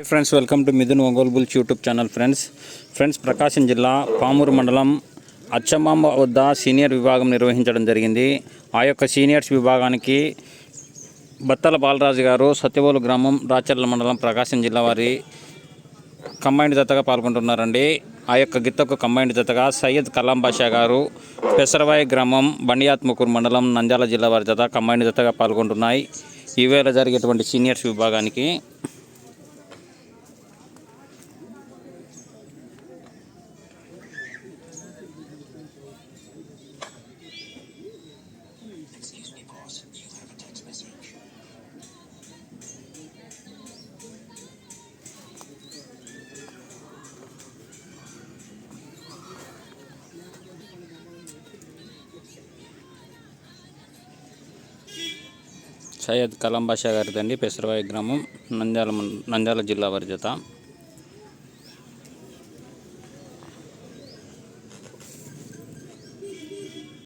friends welcome to Mithun Ongole bulls YouTube channel friends friends Prakasam జిల్లా పామూరు మండలం అచ్చమాంబ వద్ద senior విభాగం నిర్వహించడం జరిగింది ఆ యొక్క సీనియర్స్ విభాగానికి బత్తల బాలరాజు గారు సత్యవోలు గ్రామం రాచర్ల మండలం ప్రకాశం జిల్లా వారి కంబైండ్ జతగా పాల్గొంటున్నారండి ఆ యొక్క గిత్తకు కంబైండ్ జతగా సయ్యద్ కలాం బాషా గారు పెసరవాయి గ్రామం బండియాత్మకూరు మండలం నంద్యాల జిల్లా వారి జత కంబైండ్ జతగా పాల్గొంటున్నాయి ఈవేళ జరిగేటువంటి సీనియర్స్ విభాగానికి సయ్యద్ కలాం బాషా గారిదండి పెసరవాయి గ్రామం నంద్యాల నంద్యాల జిల్లా వారి జత